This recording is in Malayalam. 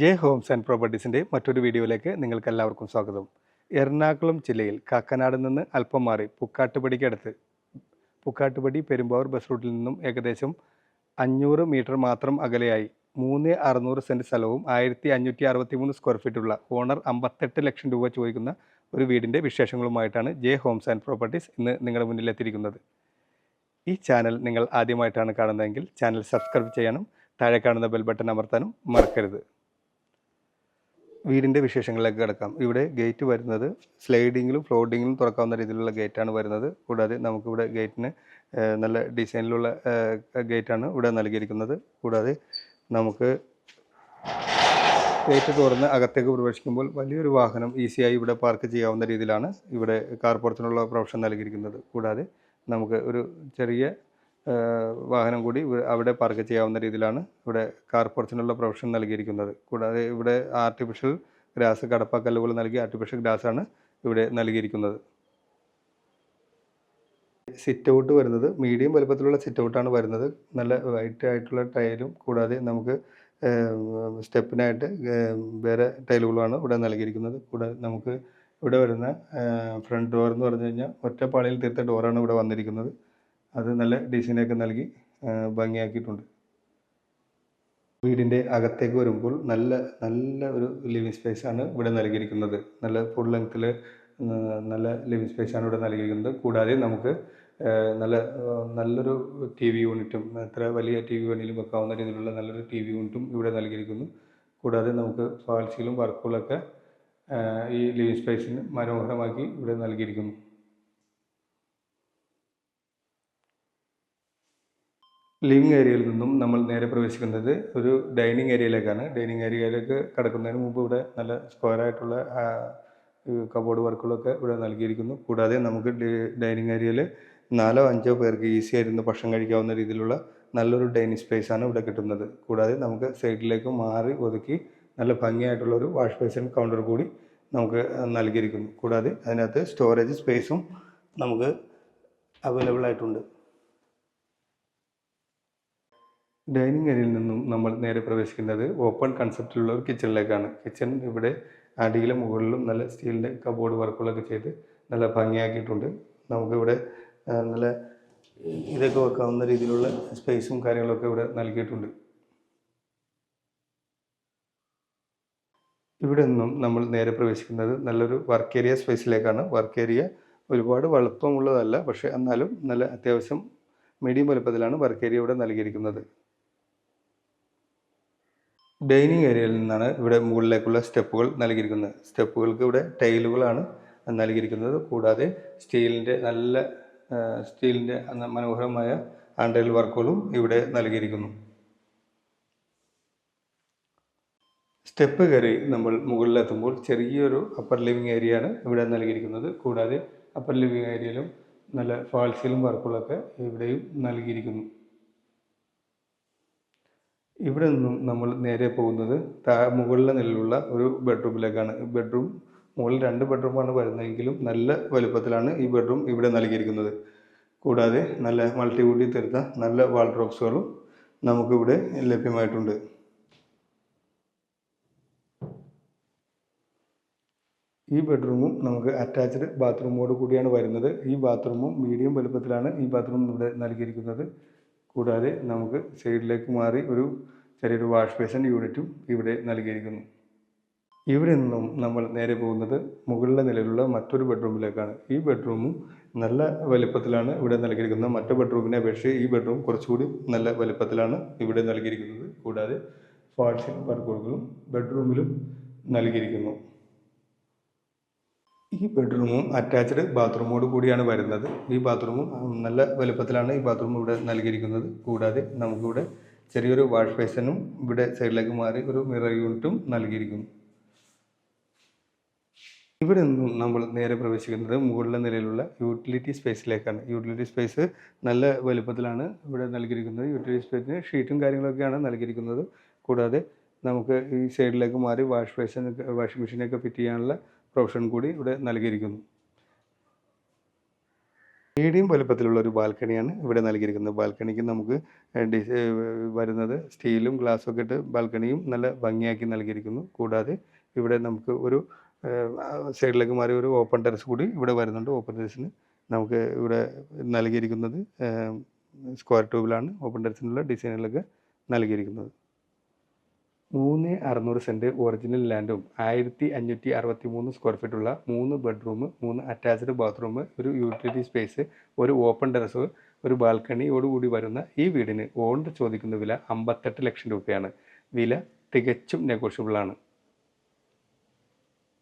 ജെ ഹോംസ് ആൻഡ് പ്രോപ്പർട്ടീസിന്റെ മറ്റൊരു വീഡിയോയിലേക്ക് നിങ്ങൾക്ക് എല്ലാവർക്കും സ്വാഗതം. എറണാകുളം ജില്ലയിൽ കാക്കനാട് നിന്ന് അല്പം മാറി പുക്കാട്ടുപടിക്കടുത്ത് പുക്കാട്ടുപടി പെരുമ്പാവൂർ ബസ് റൂട്ടിൽ നിന്നും ഏകദേശം അഞ്ഞൂറ് മീറ്റർ മാത്രം അകലെയായി. മൂന്ന് അറുന്നൂറ് സെന്റ് സ്ഥലവും ആയിരത്തി അഞ്ഞൂറ്റി അറുപത്തി മൂന്ന് സ്ക്വയർ ഫീറ്റുള്ള ഓണർ അമ്പത്തെട്ട് ലക്ഷം രൂപ ചോദിക്കുന്ന ഒരു വീടിന്റെ വിശേഷങ്ങളുമായിട്ടാണ് ജെ ഹോംസ് ആൻഡ് പ്രോപ്പർട്ടീസ് ഇന്ന് നിങ്ങളുടെ മുന്നിലെത്തിയിരിക്കുന്നത് ഈ ചാനൽ നിങ്ങൾ ആദ്യമായിട്ടാണ് കാണുന്നതെങ്കിൽ ചാനൽ സബ്സ്ക്രൈബ് ചെയ്യാനും താഴെ കാണുന്ന ബെൽ ബട്ടൺ അമർത്താനും മറക്കരുത്. വീടിന്റെ വിശേഷങ്ങളിലേക്ക് കിടക്കാം. ഇവിടെ ഗേറ്റ് വരുന്നത് സ്ലൈഡിങ്ങിലും ഫ്ലോഡിങ്ങിലും തുറക്കാവുന്ന രീതിയിലുള്ള ഗേറ്റാണ് വരുന്നത്. കൂടാതെ നമുക്കിവിടെ ഗേറ്റിന് നല്ല ഡിസൈനിലുള്ള ഗേറ്റാണ് ഇവിടെ നൽകിയിരിക്കുന്നത്. കൂടാതെ നമുക്ക് ഗേറ്റ് തുറന്ന് അകത്തേക്ക് പ്രവേശിക്കുമ്പോൾ വലിയൊരു വാഹനം ഈസിയായി ഇവിടെ പാർക്ക് ചെയ്യാവുന്ന രീതിയിലാണ് ഇവിടെ കാർ പുറത്തിനുള്ള പ്രൊഫഷൻ നൽകിയിരിക്കുന്നത്. കൂടാതെ നമുക്ക് ഒരു ചെറിയ വാഹനം കൂടി അവിടെ പാർക്ക് ചെയ്യാവുന്ന രീതിയിലാണ് ഇവിടെ കാർ പോർച്ചിനുള്ള പ്രൊവിഷൻ നൽകിയിരിക്കുന്നത്. കൂടാതെ ഇവിടെ ആർട്ടിഫിഷ്യൽ ഗ്രാസ് കടപ്പാക്കല്ലുകൾ നൽകി ആർട്ടിഫിഷ്യൽ ഗ്രാസ് ആണ് ഇവിടെ നൽകിയിരിക്കുന്നത്. സിറ്റ് ഔട്ട് വരുന്നത് മീഡിയം വലുപ്പത്തിലുള്ള സിറ്റ് ഔട്ടാണ് വരുന്നത്. നല്ല വൈറ്റ് ആയിട്ടുള്ള ടൈലും കൂടാതെ നമുക്ക് സ്റ്റെപ്പിനായിട്ട് വേറെ ടൈലുകളുമാണ് ഇവിടെ നൽകിയിരിക്കുന്നത്. കൂടാതെ നമുക്ക് ഇവിടെ വരുന്ന ഫ്രണ്ട് ഡോർ എന്ന് പറഞ്ഞു കഴിഞ്ഞാൽ ഒറ്റപ്പാളിയിൽ തീർത്ത ഡോറാണ് ഇവിടെ വന്നിരിക്കുന്നത്. അത് നല്ല ഡിസൈനൊക്കെ നൽകി ഭംഗിയാക്കിയിട്ടുണ്ട്. വീടിന്റെ അകത്തേക്ക് വരുമ്പോൾ നല്ല നല്ല ഒരു ലിവിങ് സ്പേസ് ആണ് ഇവിടെ നൽകിയിരിക്കുന്നത്. നല്ല ഫുൾ ലെങ്ത്തിൽ നല്ല ലിവിങ് സ്പേസ് ആണ് ഇവിടെ നൽകിയിരിക്കുന്നത്. കൂടാതെ നമുക്ക് നല്ല നല്ലൊരു ടി വി യൂണിറ്റും എത്ര വലിയ ടി വി വേണമെങ്കിലും വെക്കാവുന്ന രീതിയിലുള്ള നല്ലൊരു ടി വി യൂണിറ്റും ഇവിടെ നൽകിയിരിക്കുന്നു. കൂടാതെ നമുക്ക് ഫാൾസിലും വർക്കുകളൊക്കെ ഈ ലിവിങ് സ്പേസിന് മനോഹരമാക്കി ഇവിടെ നൽകിയിരിക്കുന്നു. ലിവിങ് ഏരിയയിൽ നിന്നും നമ്മൾ നേരെ പ്രവേശിക്കുന്നത് ഒരു ഡൈനിങ് ഏരിയയിലേക്കാണ്. ഡൈനിങ് ഏരിയയിലേക്ക് കടക്കുന്നതിന് മുമ്പ് ഇവിടെ നല്ല സ്ക്വയർ ആയിട്ടുള്ള കബോർഡ് വർക്കുകളൊക്കെ ഇവിടെ നൽകിയിരിക്കുന്നു. കൂടാതെ നമുക്ക് ഡൈനിങ് ഏരിയയിൽ നാലോ അഞ്ചോ പേർക്ക് ഈസി ആയിരുന്നു ഭക്ഷണം കഴിക്കാവുന്ന രീതിയിലുള്ള നല്ലൊരു ഡൈനിങ് സ്പേസ് ആണ് ഇവിടെ കിട്ടുന്നത്. കൂടാതെ നമുക്ക് സൈഡിലേക്ക് മാറി ഒതുക്കി നല്ല ഭംഗിയായിട്ടുള്ള ഒരു വാഷ് ബേസിൻ കൗണ്ടർ കൂടി നമുക്ക് നൽകിയിരിക്കുന്നു. കൂടാതെ അതിനകത്ത് സ്റ്റോറേജ് സ്പേസും നമുക്ക് അവൈലബിൾ ആയിട്ടുണ്ട്. ഡൈനിങ് ഏരിയയിൽ നിന്നും നമ്മൾ നേരെ പ്രവേശിക്കുന്നത് ഓപ്പൺ കൺസെപ്റ്റിലുള്ള ഒരു കിച്ചണിലേക്കാണ്. കിച്ചൺ ഇവിടെ അടിയിലും മുകളിലും നല്ല സ്റ്റീലിന്റെ കബോർഡ് വർക്കുകളൊക്കെ ചെയ്ത് നല്ല ഭംഗിയാക്കിയിട്ടുണ്ട്. നമുക്കിവിടെ നല്ല ഇതൊക്കെ വെക്കാവുന്ന രീതിയിലുള്ള സ്പേസും കാര്യങ്ങളൊക്കെ ഇവിടെ നൽകിയിട്ടുണ്ട്. ഇവിടെ നിന്നും നമ്മൾ നേരെ പ്രവേശിക്കുന്നത് നല്ലൊരു വർക്ക് ഏരിയ സ്പേസിലേക്കാണ്. വർക്ക് ഏരിയ ഒരുപാട് വലുപ്പമുള്ളതല്ല പക്ഷേ എന്നാലും നല്ല അത്യാവശ്യം മീഡിയം വലുപ്പത്തിലാണ് വർക്ക് ഏരിയ ഇവിടെ നൽകിയിരിക്കുന്നത്. ഡൈനിങ് ഏരിയയിൽ നിന്നാണ് ഇവിടെ മുകളിലേക്കുള്ള സ്റ്റെപ്പുകൾ നൽകിയിരിക്കുന്നത്. സ്റ്റെപ്പുകൾക്ക് ഇവിടെ ടൈലുകളാണ് നൽകിയിരിക്കുന്നത്. കൂടാതെ സ്റ്റീലിന്റെ നല്ല സ്റ്റീലിന്റെ മനോഹരമായ ഹാൻഡിൽ വർക്കുകളും ഇവിടെ നൽകിയിരിക്കുന്നു. സ്റ്റെപ്പ് കയറി നമ്മൾ മുകളിലെത്തുമ്പോൾ ചെറിയൊരു അപ്പർ ലിവിങ് ഏരിയ ആണ് ഇവിടെ നൽകിയിരിക്കുന്നത്. കൂടാതെ അപ്പർ ലിവിങ് ഏരിയയിലും നല്ല ഫാൾസിലും വർക്കുകളൊക്കെ ഇവിടെയും നൽകിയിരിക്കുന്നു. ഇവിടെ നിന്നും നമ്മൾ നേരെ പോകുന്നത് താ മുകളിലെ നിലയിലുള്ള ഒരു ബെഡ്റൂമിലേക്കാണ്. ബെഡ്റൂം മുകളിൽ രണ്ട് ബെഡ്റൂമാണ് വരുന്നതെങ്കിലും നല്ല വലുപ്പത്തിലാണ് ഈ ബെഡ്റൂം ഇവിടെ നൽകിയിരിക്കുന്നത്. കൂടാതെ നല്ല മൾട്ടി മൾട്ടിവുഡിൽ തീർത്ത നല്ല വാൾഡ്രോപ്സുകളും നമുക്കിവിടെ ലഭ്യമായിട്ടുണ്ട്. ഈ ബെഡ്റൂമും നമുക്ക് അറ്റാച്ച്ഡ് ബാത്റൂമോട് കൂടിയാണ് വരുന്നത്. ഈ ബാത്റൂമും മീഡിയം വലുപ്പത്തിലാണ് ഈ ബാത്റൂം ഇവിടെ നൽകിയിരിക്കുന്നത്. കൂടാതെ നമുക്ക് സൈഡിലേക്ക് മാറി ഒരു ചെറിയൊരു വാഷ് ബേസിൻ യൂണിറ്റും ഇവിടെ നൽകിയിരിക്കുന്നു. ഇവിടെ നിന്നും നമ്മൾ നേരെ പോകുന്നത് മുകളിലെ നിലയിലുള്ള മറ്റൊരു ബെഡ്റൂമിലേക്കാണ്. ഈ ബെഡ്റൂമും നല്ല വലുപ്പത്തിലാണ് ഇവിടെ നൽകിയിരിക്കുന്നത്. മറ്റു ബെഡ്റൂമിനെ അപേക്ഷിച്ച് ഈ ബെഡ്റൂം കുറച്ചുകൂടി നല്ല വലുപ്പത്തിലാണ് ഇവിടെ നൽകിയിരിക്കുന്നത്. കൂടാതെ ഫാൾസിൻ വർക്കുകളും ബെഡ്റൂമിലും നൽകിയിരിക്കുന്നു. ഈ ബെഡ്റൂമും അറ്റാച്ച്ഡ് ബാത്റൂമോട് കൂടിയാണ് വരുന്നത്. ഈ ബാത്റൂമും നല്ല വലുപ്പത്തിലാണ് ഈ ബാത്റൂം ഇവിടെ നൽകിയിരിക്കുന്നത്. കൂടാതെ നമുക്കിവിടെ ചെറിയൊരു വാഷ് ബേസിനും ഇവിടെ സൈഡിലേക്ക് മാറി ഒരു മിറർ യൂണിറ്റും നൽകിയിരിക്കുന്നു. ഇവിടെ നിന്നും നമ്മൾ നേരെ പ്രവേശിക്കുന്നത് മുകളിലെ നിലയിലുള്ള യൂട്ടിലിറ്റി സ്പേസിലേക്കാണ് യൂട്ടിലിറ്റി സ്പേസ് നല്ല വലുപ്പത്തിലാണ് ഇവിടെ നൽകിയിരിക്കുന്നത്. യൂട്ടിലിറ്റി സ്പേസിന് ഷീറ്റും കാര്യങ്ങളൊക്കെയാണ് നൽകിയിരിക്കുന്നത്. കൂടാതെ നമുക്ക് ഈ സൈഡിലേക്ക് മാറി വാഷ് ബേസിനൊക്കെ വാഷിംഗ് മെഷീനൊക്കെ ഫിറ്റ് ചെയ്യാനുള്ള പ്രൊവിഷൻ കൂടി ഇവിടെ നൽകിയിരിക്കുന്നു. മീഡിയം വലുപ്പത്തിലുള്ള ഒരു ബാൽക്കണിയാണ് ഇവിടെ നൽകിയിരിക്കുന്നത്. ബാൽക്കണിക്ക് നമുക്ക് വരുന്നത് സ്റ്റീലും ഗ്ലാസ്സും ഒക്കെ ഇട്ട് ബാൽക്കണിയും നല്ല ഭംഗിയാക്കി നൽകിയിരിക്കുന്നു. കൂടാതെ ഇവിടെ നമുക്ക് ഒരു സൈഡിലേക്ക് മാറി ഒരു ഓപ്പൺ ടെറസ് കൂടി ഇവിടെ വരുന്നുണ്ട്. ഓപ്പൺ ടെറസിന് നമുക്ക് ഇവിടെ നൽകിയിരിക്കുന്നത് സ്ക്വയർ ട്യൂബിലാണ് ഓപ്പൺ ടെറസിനുള്ള ഡിസൈനുകളൊക്കെ നൽകിയിരിക്കുന്നത്. മൂന്ന് അറുന്നൂറ് സെന്റ് ഒറിജിനൽ ലാൻഡും ആയിരത്തി അഞ്ഞൂറ്റി അറുപത്തി മൂന്ന് സ്ക്വയർ ഫീറ്റുള്ള മൂന്ന് ബെഡ്റൂം മൂന്ന് അറ്റാച്ച്ഡ് ബാത്റൂം ഒരു യൂട്ടിലിറ്റി സ്പേസ് ഒരു ഓപ്പൺ ടെറസ് ഒരു ബാൽക്കണിയോടുകൂടി വരുന്ന ഈ വീടിന് ഓണർ ചോദിക്കുന്ന വില അമ്പത്തെട്ട് ലക്ഷം രൂപയാണ്. വില തികച്ചും നെഗോഷ്യബിൾ ആണ്.